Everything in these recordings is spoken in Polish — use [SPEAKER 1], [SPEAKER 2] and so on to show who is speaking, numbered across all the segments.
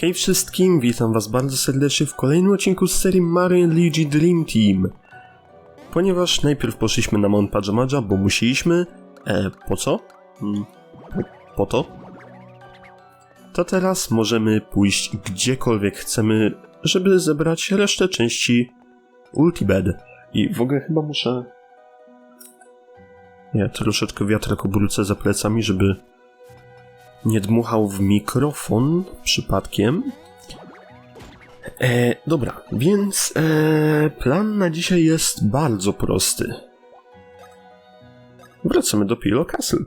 [SPEAKER 1] Hej wszystkim, witam was bardzo serdecznie w kolejnym odcinku z serii Mario Luigi Dream Team. Ponieważ najpierw poszliśmy na Mount Pajamaja, bo musieliśmy... E, po co? Po, po to? To teraz możemy pójść gdziekolwiek chcemy, żeby zebrać resztę części Ultibed. I w ogóle chyba muszę... Ja troszeczkę wiatrak obrócę za plecami, żeby nie dmuchał w mikrofon przypadkiem. E, dobra, więc e, plan na dzisiaj jest bardzo prosty. Wracamy do Pilo Castle.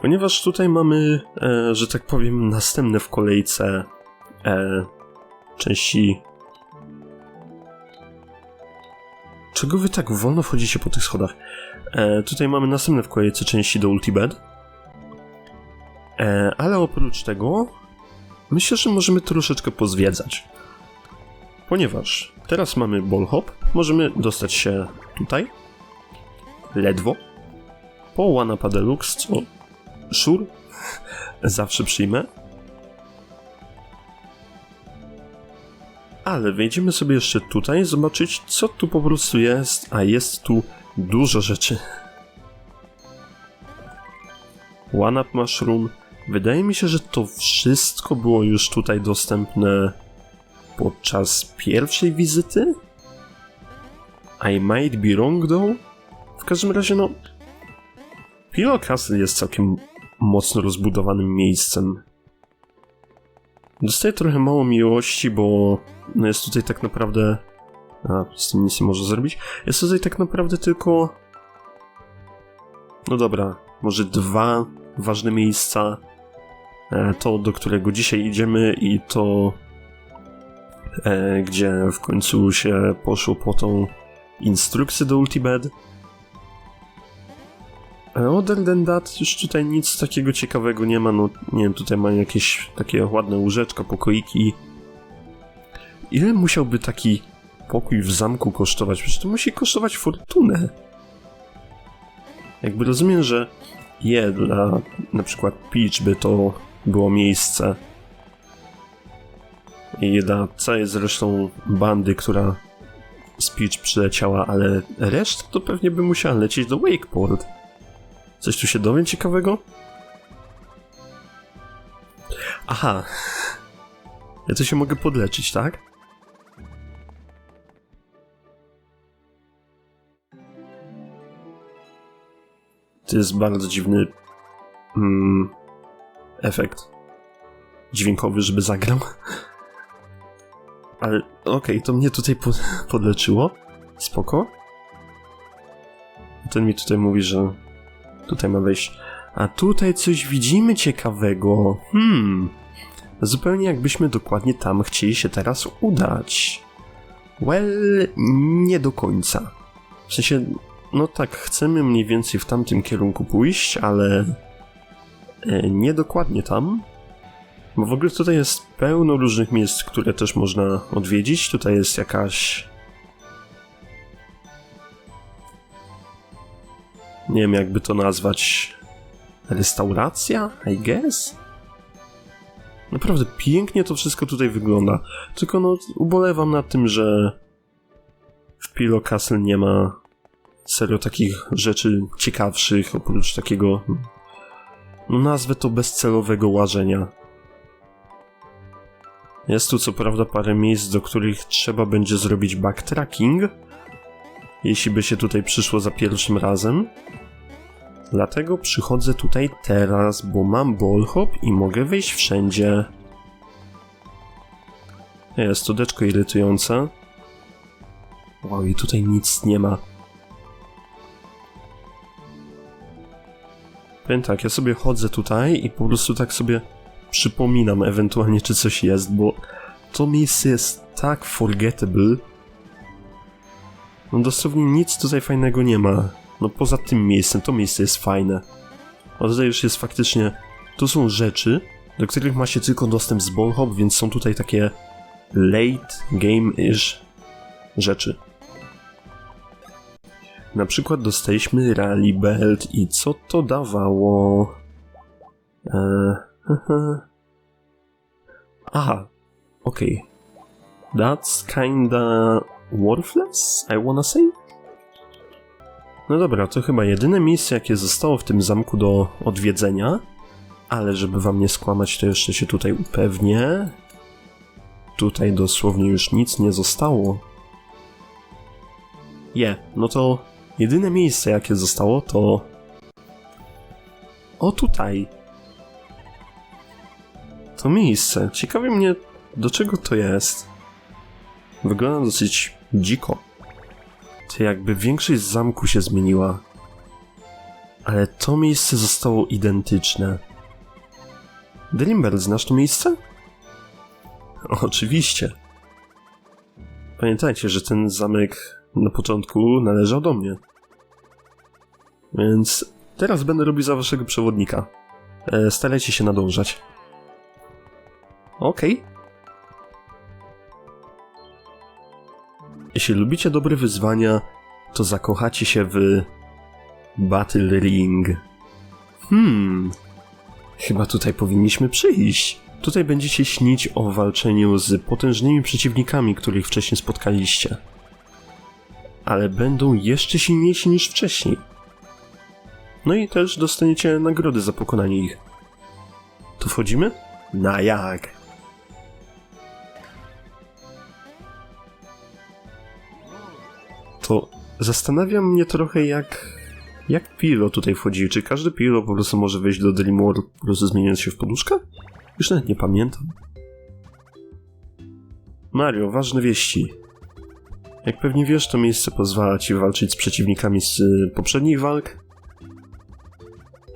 [SPEAKER 1] Ponieważ tutaj mamy, e, że tak powiem, następne w kolejce e, części. Czego wy tak wolno wchodzicie po tych schodach? E, tutaj mamy następne w kolejce części do Ultibed. E, ale oprócz tego, myślę, że możemy troszeczkę pozwiedzać. Ponieważ teraz mamy ball hop, możemy dostać się tutaj. Ledwo. Po Wanapa Deluxe, co szur zawsze przyjmę. Ale wejdziemy sobie jeszcze tutaj, zobaczyć co tu po prostu jest, a jest tu dużo rzeczy. One Up Mushroom. Wydaje mi się, że to wszystko było już tutaj dostępne podczas pierwszej wizyty. I might be wrong though. W każdym razie, no. Pillow Castle jest całkiem mocno rozbudowanym miejscem. Dostaję trochę mało miłości, bo no jest tutaj tak naprawdę a, z tym nic nie może zrobić. Jest tutaj tak naprawdę tylko... No dobra, może dwa ważne miejsca. E, to, do którego dzisiaj idziemy i to, e, gdzie w końcu się poszło po tą instrukcję do Ultibed. E, other than that, już tutaj nic takiego ciekawego nie ma. No, nie wiem, tutaj ma jakieś takie ładne łóżeczka, pokoiki. Ile musiałby taki pokój w zamku kosztować? Przecież to musi kosztować fortunę. Jakby rozumiem, że je dla na przykład Peach by to było miejsce. I dla całej zresztą bandy, która z Peach przyleciała, ale reszta to pewnie by musiała lecieć do Wakeport. Coś tu się dowiem ciekawego? Aha. Ja to się mogę podleczyć, tak? To jest bardzo dziwny mm, efekt dźwiękowy, żeby zagrał. Ale okej, okay, to mnie tutaj po, podleczyło. Spoko. Ten mi tutaj mówi, że tutaj ma wejść. A tutaj coś widzimy ciekawego. Hmm. Zupełnie jakbyśmy dokładnie tam chcieli się teraz udać. Well, nie do końca. W sensie, no tak, chcemy mniej więcej w tamtym kierunku pójść, ale e, nie dokładnie tam. Bo w ogóle tutaj jest pełno różnych miejsc, które też można odwiedzić. Tutaj jest jakaś. Nie wiem, jakby to nazwać. Restauracja, I guess? Naprawdę pięknie to wszystko tutaj wygląda. Tylko no, ubolewam nad tym, że w Pilo Castle nie ma serio takich rzeczy ciekawszych, oprócz takiego, no nazwę to bezcelowego łażenia. Jest tu co prawda parę miejsc, do których trzeba będzie zrobić backtracking, jeśli by się tutaj przyszło za pierwszym razem. Dlatego przychodzę tutaj teraz, bo mam ballhop i mogę wejść wszędzie. Jest to deczko irytujące. Wow, i tutaj nic nie ma. Powiem tak, ja sobie chodzę tutaj i po prostu tak sobie przypominam ewentualnie, czy coś jest, bo to miejsce jest tak forgettable. No dosłownie nic tutaj fajnego nie ma. No poza tym miejscem, to miejsce jest fajne. A tutaj już jest faktycznie... To są rzeczy, do których ma się tylko dostęp z Ballhop, więc są tutaj takie late game-ish rzeczy. Na przykład dostaliśmy Rally Belt i co to dawało? Eee, Aha, okej. That's kinda worthless, I wanna say? No dobra, to chyba jedyne miejsce, jakie zostało w tym zamku do odwiedzenia. Ale żeby wam nie skłamać, to jeszcze się tutaj upewnię. Tutaj dosłownie już nic nie zostało. Je, no to jedyne miejsce, jakie zostało, to. O tutaj. To miejsce. Ciekawi mnie, do czego to jest. Wygląda dosyć dziko. To jakby większość zamku się zmieniła. Ale to miejsce zostało identyczne. Dreamber, znasz to miejsce? Oczywiście. Pamiętajcie, że ten zamek na początku należał do mnie. Więc teraz będę robił za waszego przewodnika. E, starajcie się nadążać. Okej. Jeśli lubicie dobre wyzwania, to zakochacie się w Battle Ring. Hmm. Chyba tutaj powinniśmy przyjść. Tutaj będziecie śnić o walczeniu z potężnymi przeciwnikami, których wcześniej spotkaliście. Ale będą jeszcze silniejsi niż wcześniej. No i też dostaniecie nagrody za pokonanie ich. To wchodzimy? Na jak? To zastanawia mnie trochę jak... Jak Pilo tutaj wchodzi? Czy każdy Pilo po prostu może wejść do Dreamworld po prostu zmieniając się w poduszkę? Już nawet nie pamiętam. Mario, ważne wieści. Jak pewnie wiesz, to miejsce pozwala ci walczyć z przeciwnikami z y, poprzednich walk.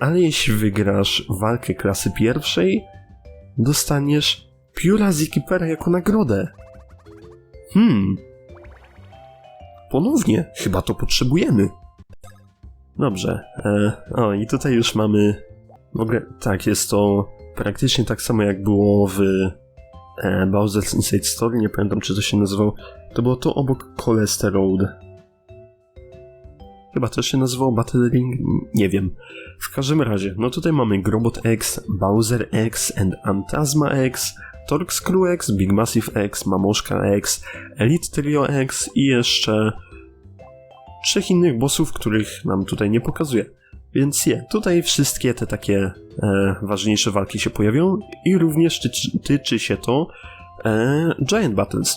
[SPEAKER 1] Ale jeśli wygrasz walkę klasy pierwszej, dostaniesz pióra Zikipera jako nagrodę. Hmm. Ponownie, chyba to potrzebujemy. Dobrze. E, o, i tutaj już mamy. Mogę. Tak, jest to praktycznie tak samo jak było w e, Bowser's Inside Story. Nie pamiętam, czy to się nazywał. To było to obok Colester Road. Chyba też się nazywał Battle Ring? Nie wiem. W każdym razie, no tutaj mamy Grobot X, Bowser X and Antasma X, Torx Screw X, Big Massive X, Mamoszka X, Elite Trio X i jeszcze trzech innych bossów, których nam tutaj nie pokazuje. Więc je, tutaj wszystkie te takie e, ważniejsze walki się pojawią i również tyczy, tyczy się to e, Giant Battles.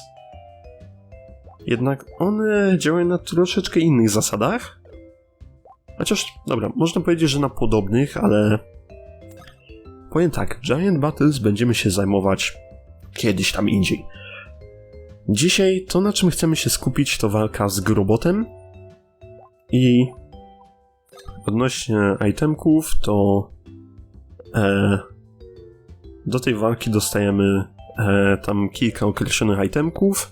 [SPEAKER 1] Jednak one działają na troszeczkę innych zasadach. Chociaż, dobra, można powiedzieć, że na podobnych, ale powiem tak, Giant Battles będziemy się zajmować kiedyś tam indziej. Dzisiaj to, na czym chcemy się skupić, to walka z Grobotem i odnośnie itemków, to e, do tej walki dostajemy e, tam kilka określonych itemków.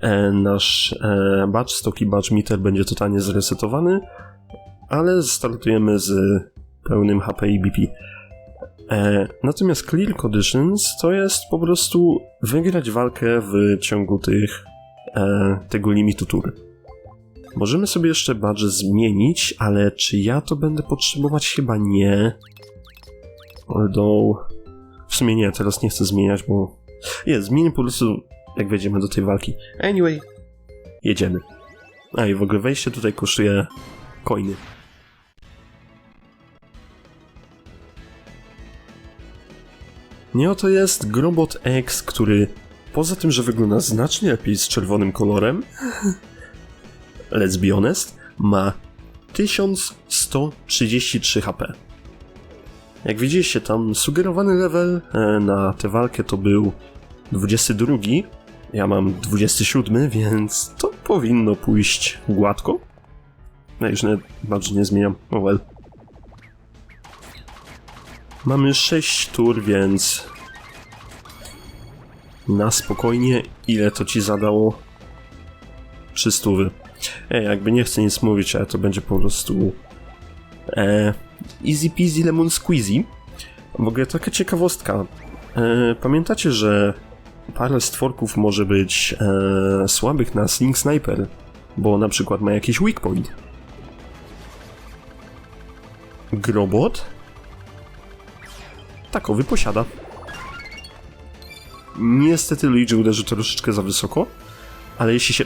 [SPEAKER 1] E, nasz e, badge, stoki badge meter będzie totalnie zresetowany, ale startujemy z pełnym HP i BP. E, natomiast Clear Conditions to jest po prostu wygrać walkę w ciągu tych, tego limitu tury. Możemy sobie jeszcze badge zmienić, ale czy ja to będę potrzebować? Chyba nie. Although... W sumie nie, teraz nie chcę zmieniać, bo... Nie, zmienię po prostu jak wejdziemy do tej walki. Anyway, jedziemy. A i w ogóle wejście tutaj kosztuje coiny. Nie oto jest Grobot X, który poza tym, że wygląda znacznie lepiej z czerwonym kolorem, let's be honest, ma 1133 HP. Jak widzieliście, tam sugerowany level e, na tę walkę to był 22. Ja mam 27, więc to powinno pójść gładko. No już nawet bardzo nie zmieniam. Oh well. Mamy 6 tur, więc na spokojnie. Ile to ci zadało? 300. Ej, jakby nie chcę nic mówić, ale to będzie po prostu e, easy peasy lemon squeezy. W ogóle taka ciekawostka. E, pamiętacie, że parę stworków może być e, słabych na Sling Sniper, bo na przykład ma jakiś weak point. Grobot takowy posiada. Niestety Luigi uderzył troszeczkę za wysoko, ale jeśli się...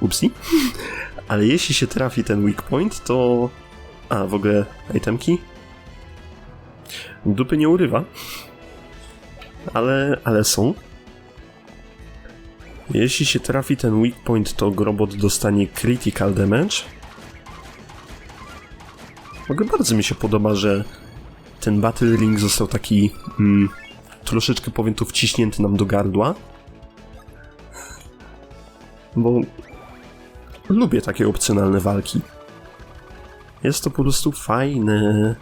[SPEAKER 1] Upsi. ale jeśli się trafi ten weak point, to... A, w ogóle itemki? Dupy nie urywa. Ale, ale są. Jeśli się trafi ten weak point, to Grobot dostanie critical damage. W ogóle bardzo mi się podoba, że ten Battle Ring został taki mm, troszeczkę powiem tu wciśnięty nam do gardła. Bo lubię takie opcjonalne walki. Jest to po prostu fajne.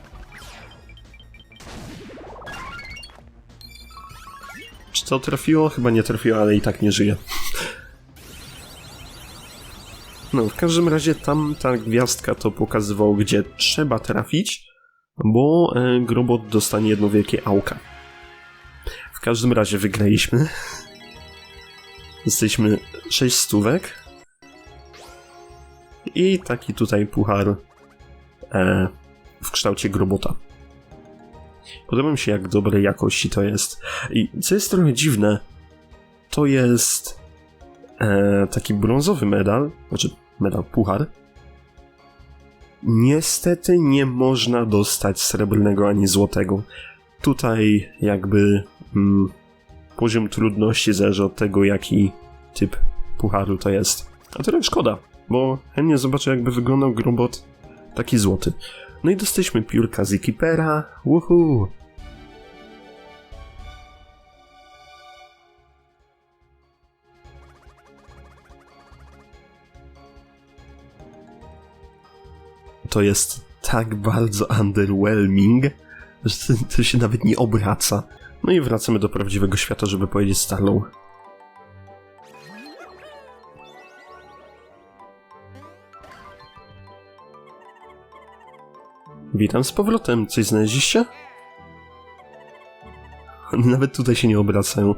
[SPEAKER 1] To trafiło? Chyba nie trafiło, ale i tak nie żyje. No, w każdym razie tam ta gwiazdka to pokazywało, gdzie trzeba trafić, bo e, Grobot dostanie jedno wielkie auka. W każdym razie wygraliśmy. Jesteśmy 6 stówek. I taki tutaj puchar e, w kształcie grobota. Podoba mi się, jak dobrej jakości to jest. I co jest trochę dziwne, to jest e, taki brązowy medal, znaczy medal, puchar. Niestety nie można dostać srebrnego ani złotego. Tutaj jakby mm, poziom trudności zależy od tego, jaki typ pucharu to jest. A trochę szkoda, bo chętnie zobaczę, jakby wyglądał grobot taki złoty. No i dostaliśmy piórka z Ekipera. Woohoo! To jest tak bardzo underwhelming, że to się nawet nie obraca. No i wracamy do prawdziwego świata, żeby powiedzieć Starlow. Witam z powrotem. Coś znaleźliście? Nawet tutaj się nie obracają.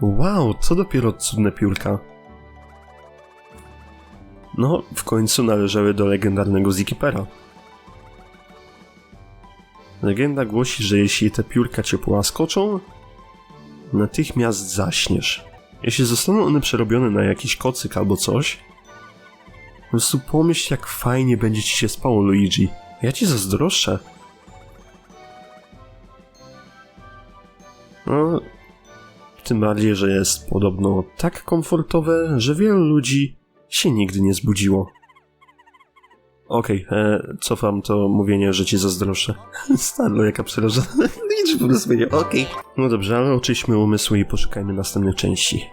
[SPEAKER 1] Wow, co dopiero cudne piórka. No, w końcu należały do legendarnego Zikipera. Legenda głosi, że jeśli te piórka cię połaskoczą, natychmiast zaśniesz. Jeśli zostaną one przerobione na jakiś kocyk albo coś, po prostu pomyśl, jak fajnie będzie ci się spało, Luigi. Ja ci zazdroszczę. No, tym bardziej, że jest podobno tak komfortowe, że wielu ludzi się nigdy nie zbudziło. Okej, okay, e, cofam to mówienie, że ci zazdroszczę. Starlo, jaka przerażona. Nic po prostu okej. Okay. No dobrze, ale oczyśmy umysły i poszukajmy następnych części.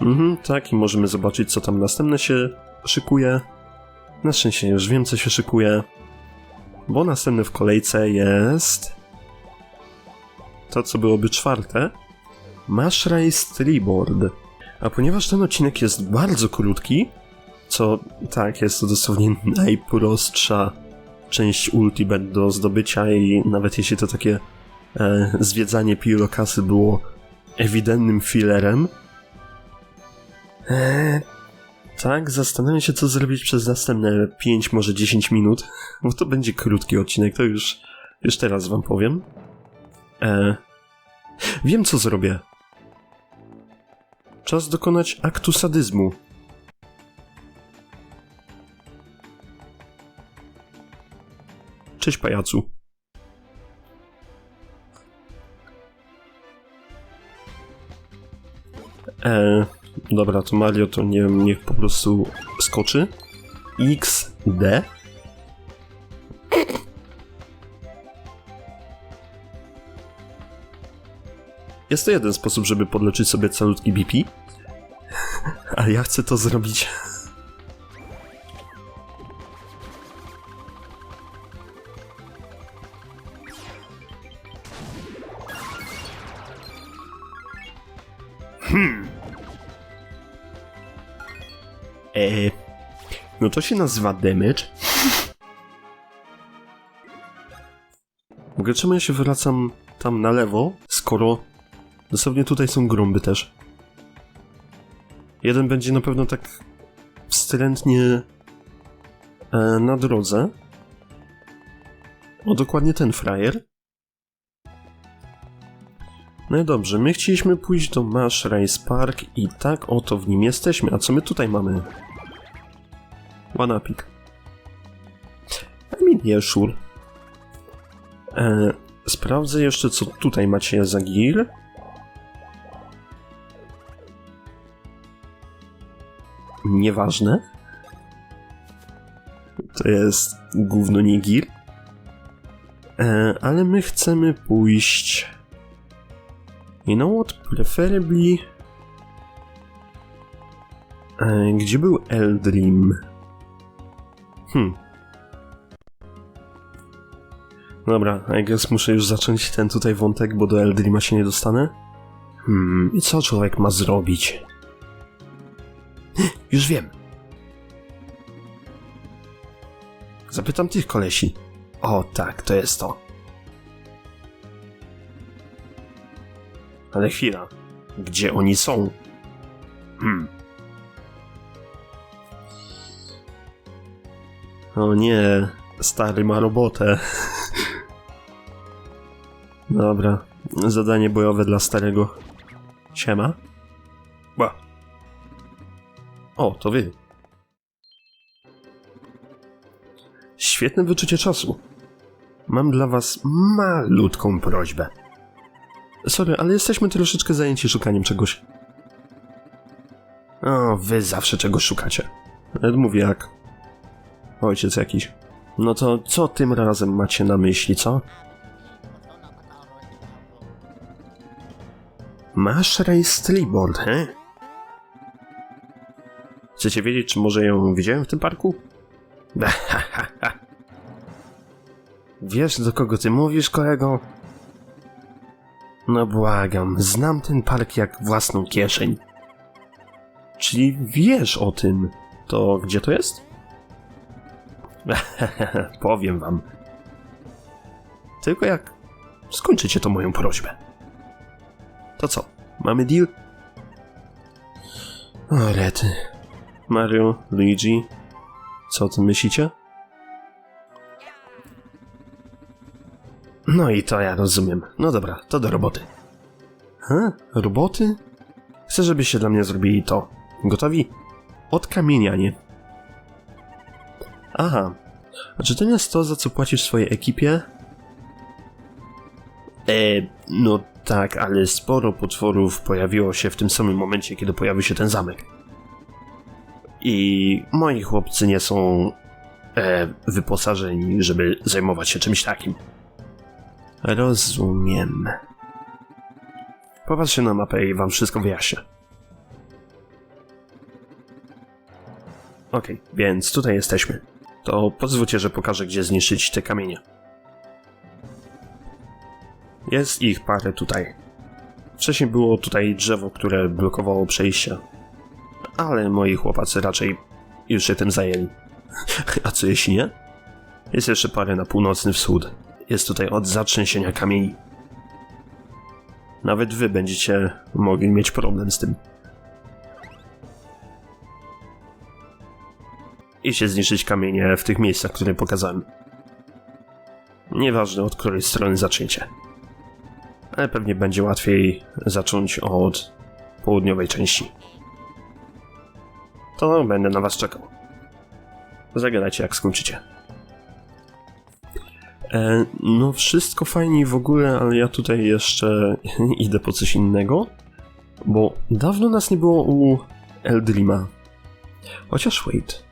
[SPEAKER 1] Mhm, tak, i możemy zobaczyć, co tam następne się szykuje. Na szczęście już wiem, co się szykuje. Bo następne w kolejce jest... To, co byłoby czwarte. Mash Race Treeboard. A ponieważ ten odcinek jest bardzo krótki, co tak, jest to dosłownie najprostsza część Ultimate do zdobycia i nawet jeśli to takie e, zwiedzanie pilokasy było ewidentnym fillerem, e, tak, zastanawiam się, co zrobić przez następne 5, może 10 minut, bo to będzie krótki odcinek, to już, już teraz wam powiem. E, wiem, co zrobię. Czas dokonać aktu sadyzmu. Cześć, pajacu. E, dobra, to Mario to nie wiem, niech po prostu skoczy. XD. Jest to jeden sposób, żeby podleczyć sobie calutki BP. A ja chcę to zrobić Hmm. Eee, no to się nazywa damage. Mogę czemu ja się wracam tam na lewo, skoro dosłownie tutaj są grąby też. Jeden będzie na pewno tak wstrętnie e, na drodze. O, dokładnie ten frajer. No i dobrze, my chcieliśmy pójść do Mash Race Park i tak oto w nim jesteśmy. A co my tutaj mamy? I mean, yeah, sure. Sprawdzę jeszcze, co tutaj macie za gear. Nieważne. To jest gówno nie gear. Ale my chcemy pójść... You know what? Preferably... E, gdzie był Eldrim? Hmm. Dobra, I guess muszę już zacząć ten tutaj wątek, bo do Eldrima się nie dostanę. Hmm, i co człowiek ma zrobić? Już wiem. Zapytam tych kolesi. O tak, to jest to. Ale chwila. Gdzie oni są? Hmm. O nie, stary ma robotę. Dobra, zadanie bojowe dla starego. Siema. Ba. O, to wy. Świetne wyczucie czasu. Mam dla was malutką prośbę. Sorry, ale jesteśmy troszeczkę zajęci szukaniem czegoś. O, wy zawsze czegoś szukacie. Mówię jak... Ojciec jakiś. No to co tym razem macie na myśli, co? Masz Race Treeboard, he? Chcecie wiedzieć, czy może ją widziałem w tym parku? Wiesz, do kogo ty mówisz, kolego? No błagam, znam ten park jak własną kieszeń. Czyli wiesz o tym. To gdzie to jest? Powiem wam. Tylko jak skończycie to moją prośbę. To co? Mamy deal? O, rety. Mario, Luigi, co o tym myślicie? No i to ja rozumiem. No dobra, to do roboty. Ha? Roboty? Chcę, żebyście dla mnie zrobili to. Gotowi? Odkamienianie. Aha. A czy to nie jest to, za co płacisz swojej ekipie? E, no tak, ale sporo potworów pojawiło się w tym samym momencie, kiedy pojawił się ten zamek. I moi chłopcy nie są e, wyposażeni, żeby zajmować się czymś takim. Rozumiem. Popatrzcie na mapę i wam wszystko wyjaśnię. Okej, więc tutaj jesteśmy. To pozwólcie, że pokażę, gdzie zniszczyć te kamienie. Jest ich parę tutaj. Wcześniej było tutaj drzewo, które blokowało przejście. Ale moi chłopacy raczej już się tym zajęli. A co jeśli nie? Jest jeszcze parę na północny wschód. Jest tutaj od zatrzęsienia kamieni. Nawet wy będziecie mogli mieć problem z tym. I się zniszczyć kamienie w tych miejscach, które pokazałem. Nieważne od której strony zaczniecie. Ale pewnie będzie łatwiej zacząć od południowej części. To będę na was czekał. Zagadajcie jak skończycie. E, no wszystko fajnie w ogóle, ale ja tutaj jeszcze idę po coś innego, bo dawno nas nie było u Eldrima. Chociaż wait.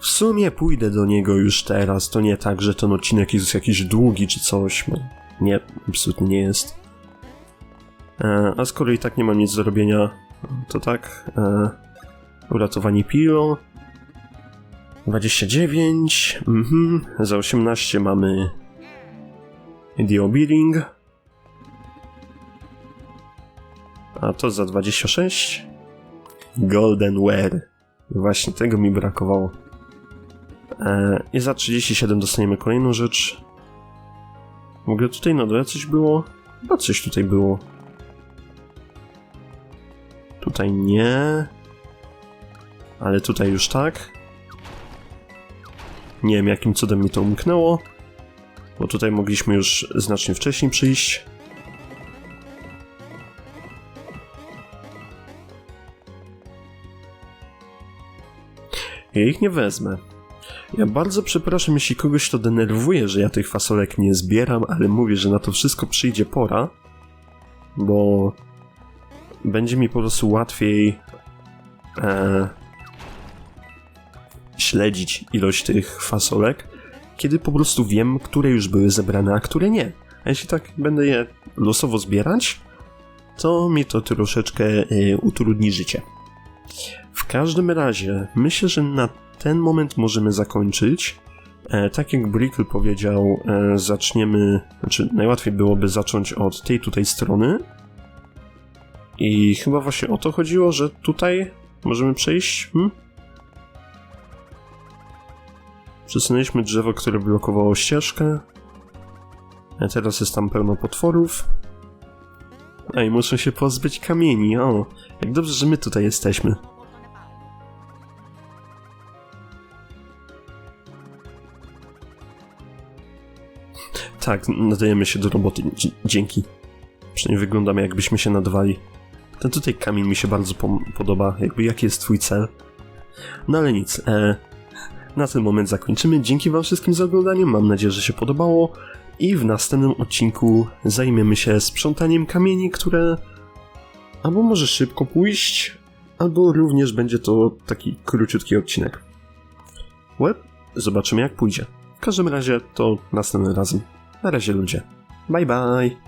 [SPEAKER 1] W sumie pójdę do niego już teraz, to nie tak, że ten odcinek jest jakiś długi czy coś. Nie, absolutnie nie jest. E, a skoro i tak nie mam nic do robienia, to tak. E, uratowanie Pilo. 29. Mhm. Za 18 mamy The Bearing. A to za 26. Golden Ware. Właśnie tego mi brakowało. E, I za 37 dostaniemy kolejną rzecz. W ogóle tutaj na dole coś było? Chyba coś tutaj było. Tutaj nie. Ale tutaj już tak. Nie wiem jakim cudem mi to umknęło. Bo tutaj mogliśmy już znacznie wcześniej przyjść. Ja ich nie wezmę. Ja bardzo przepraszam, jeśli kogoś to denerwuje, że ja tych fasolek nie zbieram, ale mówię, że na to wszystko przyjdzie pora, bo będzie mi po prostu łatwiej e, śledzić ilość tych fasolek, kiedy po prostu wiem, które już były zebrane, a które nie. A jeśli tak będę je losowo zbierać, to mi to troszeczkę e, utrudni życie. W każdym razie, myślę, że na ten moment możemy zakończyć. E, tak jak Brickle powiedział, e, zaczniemy, znaczy najłatwiej byłoby zacząć od tej tutaj strony. I chyba właśnie o to chodziło, że tutaj możemy przejść. Hmm? Przesunęliśmy drzewo, które blokowało ścieżkę. A teraz jest tam pełno potworów. A i muszę się pozbyć kamieni. O, jak dobrze, że my tutaj jesteśmy. Tak, nadajemy się do roboty. Dzie- dzięki. Przynajmniej wyglądamy, jakbyśmy się nadawali. Ten tutaj kamień mi się bardzo podoba. Jakby jaki jest twój cel? No ale nic. E, na ten moment zakończymy. Dzięki wam wszystkim za oglądanie. Mam nadzieję, że się podobało. I w następnym odcinku zajmiemy się sprzątaniem kamieni, które albo może szybko pójść, albo również będzie to taki króciutki odcinek. Łeb, zobaczymy jak pójdzie. W każdym razie to następnym razem. Na razie ludzie. Bye bye!